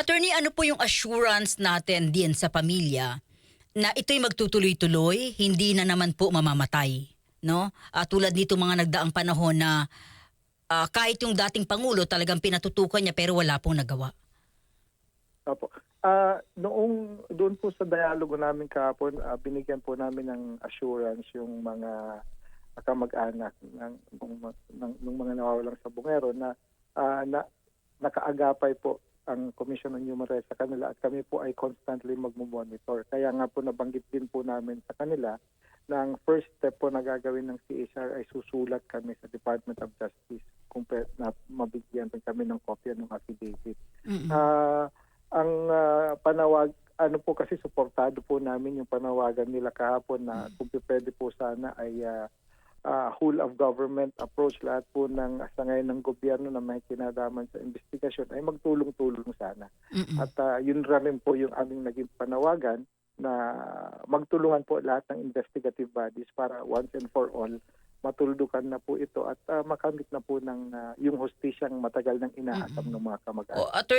Attorney, ano po yung assurance natin din sa pamilya na ito'y magtutuloy-tuloy, hindi na naman po mamamatay, no? Ah, tulad nito mga nagdaang panahon na ah, kahit yung dating pangulo talagang pinatutukan niya pero wala pong nagawa. Opo. Ah, noong doon po sa dialogo namin kahapon, ah, binigyan po namin ng assurance yung mga kamag-anak ng, ng, ng, ng mga nawawalang sa bungero na, ah, na nakaagapay po ang Commission on Human Rights sa kanila at kami po ay constantly magmumonitor. Kaya nga po nabanggit din po namin sa kanila na ang first step po na gagawin ng CHR ay susulat kami sa Department of Justice kung na mabigyan rin kami ng kopya ng affidavit. Mm-mm. Ah, ang ah, panawag ano po kasi suportado po namin yung panawagan nila kahapon na kung pwede po sana ay ah, ah, whole of government approach lahat po ng sa ngayon ng gobyerno na may kinadaman sa investigasyon ay magtulong-tulong sana. Mm-mm. At ah, yun rin po yung aming naging panawagan na magtulungan po lahat ng investigative bodies para once and for all matuldukan na po ito at ah, makamit na po ng ah, yung hostisyang matagal nang inaasam ng mga kamag-anak. O, attorney,